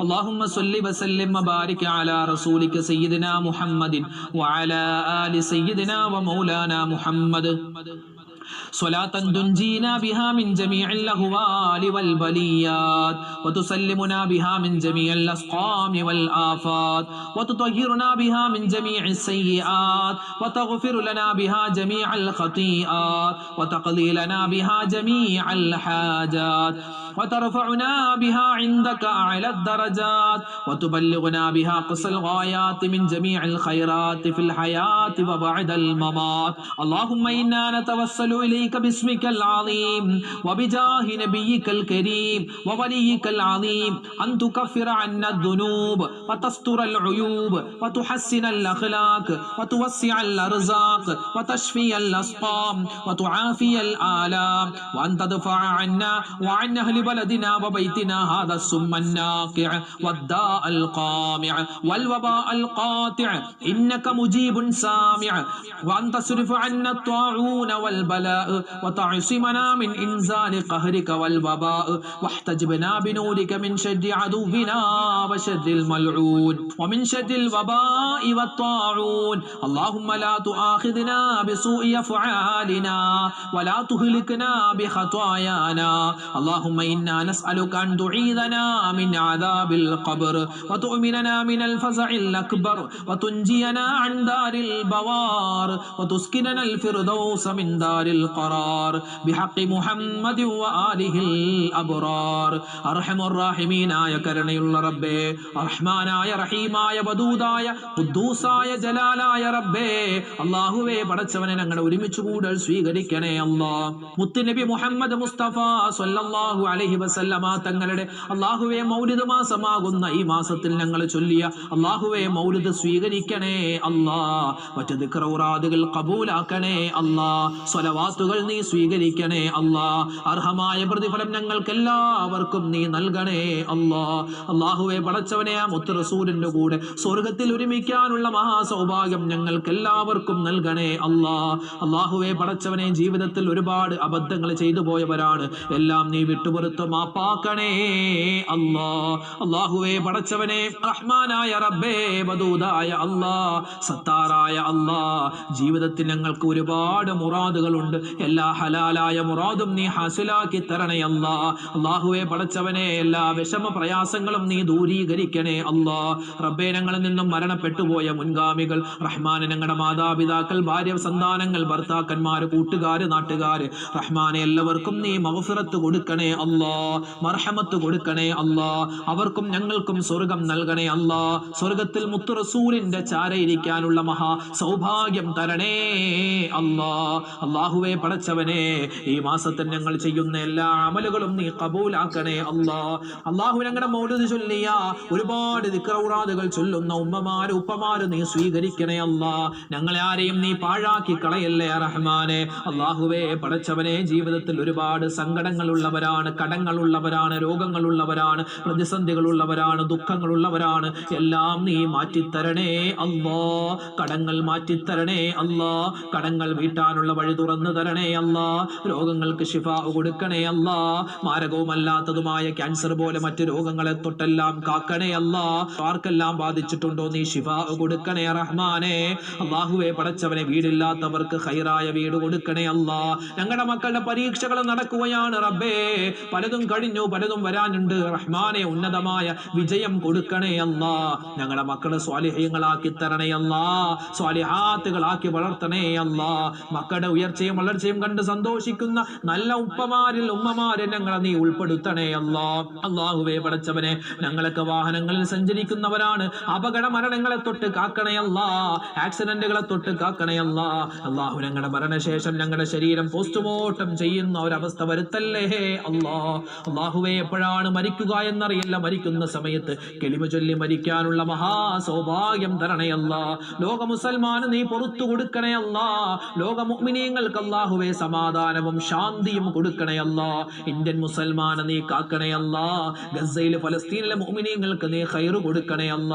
اللهم صل وسلم وبارك على رسولك سيدنا محمد وعلى آل سيدنا ومولانا محمد. صلاة تنجينا بها من جميع الأهوال والبليات وتسلمنا بها من جميع الأسقام والآفات وتطهرنا بها من جميع السيئات وتغفر لنا بها جميع الخطيئات وتقضي لنا بها جميع الحاجات. وترفعنا بها عندك أعلى الدرجات وتبلغنا بها قصى الغايات من جميع الخيرات في الحياة وبعد الممات. اللهم إنا نتوسل إليك باسمك العظيم وبجاه نبيك الكريم ووليك العظيم أن تكفر عنا الذنوب وتستر العيوب وتحسن الأخلاق وتوسع الأرزاق وتشفي الأسقام وتعافي الآلام وأن تدفع عنا وعن أهل بلدنا وبيتنا هذا السم الناقع. والداء القامع والوباء القاطع. إنك مجيب سامع. وأن تصرف عنا الطاعون والبلاء. وتعصمنا من إنزال قهرك والوباء. واحتجبنا بنورك من شر عدونا وشر الملعون. ومن شر الوباء والطاعون. اللهم لا تؤاخذنا بسوء أفعالنا. ولا تهلكنا بخطايانا. اللهم إنا نسألك أن تعيذنا من عذاب القبر وتؤمننا من الفزع الأكبر وتنجينا عن دار البوار وتسكننا الفردوس من دار القرار بحق محمد وآله الأبرار أرحم الراحمين آية കരുണയുള്ള റബ്ബേ റഹ്മാനായ റഹീമായ വദൂദായ ഖുദ്ദൂസായ ജലാലായ റബ്ബേ അല്ലാഹുവേ പടച്ചവനെ ഞങ്ങളുടെ ഒരുമിച്ച് കൂടൽ സ്വീകരിക്കണേ അല്ലാ മുത്തുനബി മുഹമ്മദ് മുസ്തഫ സല്ലല്ലാഹു അലൈഹി വസല്ലമ തങ്ങളുടെ അല്ലാഹുവേ മൗലിദ് മാസമാകുന്ന ഈ മാസത്തിൽ ഞങ്ങൾ ചൊല്ലിയ അല്ലാഹുവേ മൗലിദ് സ്വീകരിക്കണേ അല്ലാ മറ്റു ദിക്റൗറാദുകൾ കബൂലാക്കണേ അല്ലാ സ്വലവാത്തുകൾ നീ സ്വീകരിക്കണേ അല്ലാ അർഹമായ പ്രതിഫലം ഞങ്ങൾക്ക് എല്ലാവർക്കും നീ നൽകണേ അല്ലാ. അള്ളാഹുവെ പടച്ചവനെ ആ മുത്ത് റസൂലിന്റെ കൂടെ സ്വർഗത്തിൽ ഒരുമിക്കാനുള്ള മഹാസൗഭാഗ്യം ഞങ്ങൾക്ക് എല്ലാവർക്കും നൽകണേ അല്ലാ. അള്ളാഹുവെ പടച്ചവനെ ജീവിതത്തിൽ ഒരുപാട് അബദ്ധങ്ങൾ ചെയ്തു പോയവരാണ്. എല്ലാം നീ വിട്ടുപുറത്ത് മാപ്പാക്കണേ അല്ലാ അള്ളാഹുവെ പടച്ചവനെ റഹ്മാനായ റബ്ബേ വദൂദായ അല്ലാ സത്താറായ അല്ലാ. ജീവിതത്തിൽ ഞങ്ങൾക്ക് ഒരുപാട് മുറാദുകളുണ്ട്. എല്ലാ ഹലാലായ മുറാദും നീ ഹാസിലാക്കി തരണേ അല്ലാ. അള്ളാഹുവെ പടച്ചവനെ എല്ലാ വിഷമ പ്രയാസങ്ങളും നീ ദൂരീകരിക്കണേ അല്ലാ. റബ്ബേ ഞങ്ങളിൽ നിന്നും മരണപ്പെട്ടുപോയ മുൻഗാമികൾ റഹ്മാൻ ഞങ്ങളുടെ മാതാപിതാക്കൾ ഭാര്യ സന്താനങ്ങൾ ഭർത്താക്കന്മാർ കൂട്ടുകാർ നാട്ടുകാർ റഹ്മാനെ എല്ലാവർക്കും നീ മഹഫിറത്ത് കൊടുക്കണേ അല്ലാ. അല്ലാ മർഹമത്ത് കൊടുക്കണേ അല്ലാ അവർക്കും ഞങ്ങൾക്കും സ്വർഗം നൽകണേ അല്ലാ സ്വർഗത്തിൽ മുത്തു റസൂലിന്റെ ചാരയിരിക്കാനുള്ള മഹാ സൗഭാഗ്യം തരണേ അല്ലാ അള്ളാഹുവെ പടച്ചവനെ ഈ മാസത്തിൽ ഞങ്ങൾ ചെയ്യുന്ന എല്ലാ അമലുകളും നീ കബൂലാക്കണേ അല്ലാ അള്ളാഹു ഞങ്ങളുടെ മൗലത് ചൊല്ലിയ ഒരുപാട് ദിക്റൗറാദുകൾ ചൊല്ലുന്ന ഉമ്മമാര് ഉപ്പമാര് നീ സ്വീകരിക്കണേ അല്ലാ ഞങ്ങളെ ആരെയും നീ പാഴാക്കി കളയല്ലേ റഹ്മാനെ അള്ളാഹുവെ പടച്ചവനെ ജീവിതത്തിൽ ഒരുപാട് സങ്കടങ്ങളുള്ളവരാണ് കടങ്ങളുള്ളവരാണ് രോഗങ്ങളുള്ളവരാണ് പ്രതിസന്ധികളുള്ളവരാണ് ദുഃഖങ്ങളുള്ളവരാണ്. എല്ലാം നീ മാറ്റിത്തരണേ അല്ലാ. കടങ്ങൾ മാറ്റിത്തരണേ അല്ലാ. കടങ്ങൾ വീട്ടാനുള്ള വഴി തുറന്നു തരണേ അല്ലാ. രോഗങ്ങൾക്ക് ശിഫ കൊടുക്കണേ അല്ലാ. മാരകവുമല്ലാത്തതുമായ ക്യാൻസർ പോലെ മറ്റ് രോഗങ്ങളെ തൊട്ടെല്ലാം കാക്കണേ അല്ലാ. ആർക്കെല്ലാം ബാധിച്ചിട്ടുണ്ടോ നീ ശിഫ കൊടുക്കണേ റഹ്മാനെ? അള്ളാഹുവെ പടച്ചവനെ വീടില്ലാത്തവർക്ക് ഹൈറായ വീട് കൊടുക്കണേ അല്ലാ. ഞങ്ങളുടെ മക്കളുടെ പരീക്ഷകൾ നടക്കുകയാണ് റബ്ബേ. പലതും കഴിഞ്ഞു പലതും വരാനുണ്ട്. റഹ്മാനെ ഉന്നതമായ വിജയം കൊടുക്കണേ അല്ലാ. ഞങ്ങളുടെ മക്കളെ സ്വാലിഹ്യങ്ങളാക്കി തരണേ അല്ലാ. സ്വാലിഹാത്തുകളാക്കി വളർത്തണേ അല്ലാ. മക്കളുടെ ഉയർച്ചയും വളർച്ചയും കണ്ട് സന്തോഷിക്കുന്ന നല്ല ഉപ്പമാരിൽ ഉമ്മമാരെ ഞങ്ങളെ നീ ഉൾപ്പെടുത്തണേ അല്ലാ. അള്ളാഹുവെ പടച്ചവനെ ഞങ്ങളൊക്കെ വാഹനങ്ങളിൽ സഞ്ചരിക്കുന്നവരാണ്. അപകട മരണങ്ങളെ തൊട്ട് കാക്കണേ അല്ലാ. ആക്സിഡന്റുകളെ തൊട്ട് കാക്കണേ അല്ലാ. അള്ളാഹു ഞങ്ങളുടെ മരണശേഷം ഞങ്ങളുടെ ശരീരം പോസ്റ്റ്മോർട്ടം ചെയ്യുന്ന ഒരവസ്ഥ വരുത്തല്ലേ? അല്ലാ. അള്ളാഹുവെ എപ്പോഴാണ് മരിക്കുക എന്നറിയില്ല. മരിക്കുന്ന സമയത്ത് കെളിമ ചൊല്ലി മരിക്കാനുള്ള മഹാ സൗഭാഗ്യം തരണേ അല്ലാ ലോക മുസൽമാന് നീ പുറത്തു കൊടുക്കണയല്ല. ലോക മുഅ്മിനീങ്ങൾക്ക് അള്ളാഹുവെ സമാധാനവും ശാന്തിയും കൊടുക്കണയല്ല. ഇന്ത്യൻ മുസൽമാന് നീ കാക്കണയല്ല. ഗസയിലെ ഫലസ്തീനിലെ മുഅ്മിനീങ്ങൾക്ക് നീ ഹൈറ് കൊടുക്കണയല്ല.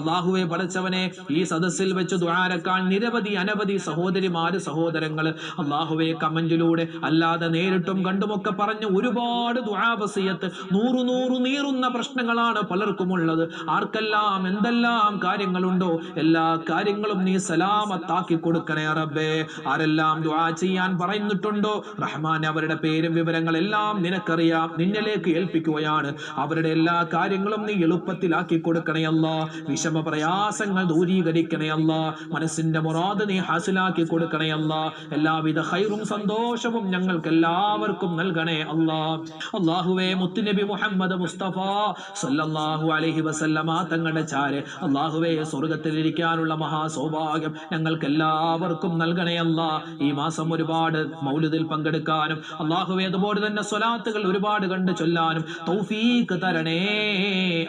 അള്ളാഹുവെ പഠിച്ചവനെ ഈ സദസ്സിൽ വെച്ച് ദ്വാരക്കാൻ നിരവധി അനവധി സഹോദരിമാര് സഹോദരങ്ങൾ അള്ളാഹുവെ കമന്റിലൂടെ അല്ലാതെ നേരിട്ടും കണ്ടുമൊക്കെ പറഞ്ഞ് ഒരുപാട് ദുആബസിയത്ത് നൂറു നൂറു നീറുന്ന പ്രശ്നങ്ങളാണ് പലർക്കും ഉള്ളത് ആർക്കെല്ലാം എന്തെല്ലാം കാര്യങ്ങളുണ്ടോ എല്ലാ കാര്യങ്ങളും നീ സലാമത്താക്കി കൊടുക്കണേ റബ്ബേ. ആരെല്ലാം ദുആ ചെയ്യാൻ പറയുന്നിട്ടുണ്ടോ റഹ്മാൻ അവരുടെ പേരും വിവരങ്ങളെല്ലാം നിനക്കറിയാം നിന്നിലേക്ക് ഏൽപ്പിക്കുകയാണ്. അവരുടെ എല്ലാ കാര്യങ്ങളും നീ എളുപ്പത്തിലാക്കി കൊടുക്കണേ അല്ല. വിഷമ പ്രയാസങ്ങൾ ദൂരീകരിക്കണേ അല്ല. മനസ്സിന്റെ മുറാദ് നീ ഹാസിലാക്കി കൊടുക്കണേ അല്ല. എല്ലാവിധ ഹൈറും സന്തോഷവും ഞങ്ങൾക്ക് എല്ലാവർക്കും നൽകണേ അല്ലാ. അള്ളാഹുവേ മുത്തുനബി മുഹമ്മദ് മുസ്തഫ സല്ലല്ലാഹു അലൈഹി വസല്ലമ തങ്ങളുടെ ചാര്. അള്ളാഹുവേ സ്വർഗത്തിലിരിക്കാനുള്ള മഹാസൗഭാഗ്യം ഞങ്ങൾക്ക് എല്ലാവർക്കും നൽകണേ അല്ല. ഈ മാസം ഒരുപാട് മൗലിദിൽ പങ്കെടുക്കാനും അള്ളാഹുവേ അതുപോലെ തന്നെ സ്വലാത്തുകൾ ഒരുപാട് കണ്ട് ചൊല്ലാനും തൗഫീഖ് തരണേ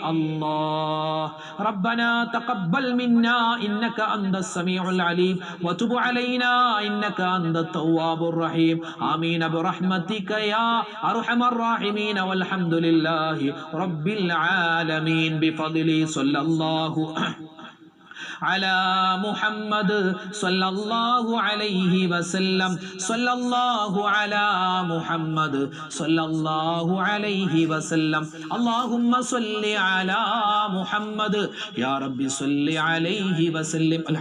അല്ലാ. റബ്ബനാ തഖബ്ബൽ മിന്നാ ഇന്നക അന്തസ് സമീഉൽ അലീം. വതുബ് അലൈനാ ഇന്നക അന്തത് തവ്വാബുർ റഹീം. ആമീൻ. ബിറഹ്മതിക യാ അർഹമർ الراحمين والحمد لله رب العالمين بفضل صلى الله على محمد صلى الله عليه وسلم صلى الله على محمد صلى الله عليه وسلم اللهم صل على محمد يا رب صل عليه وسلم الحمد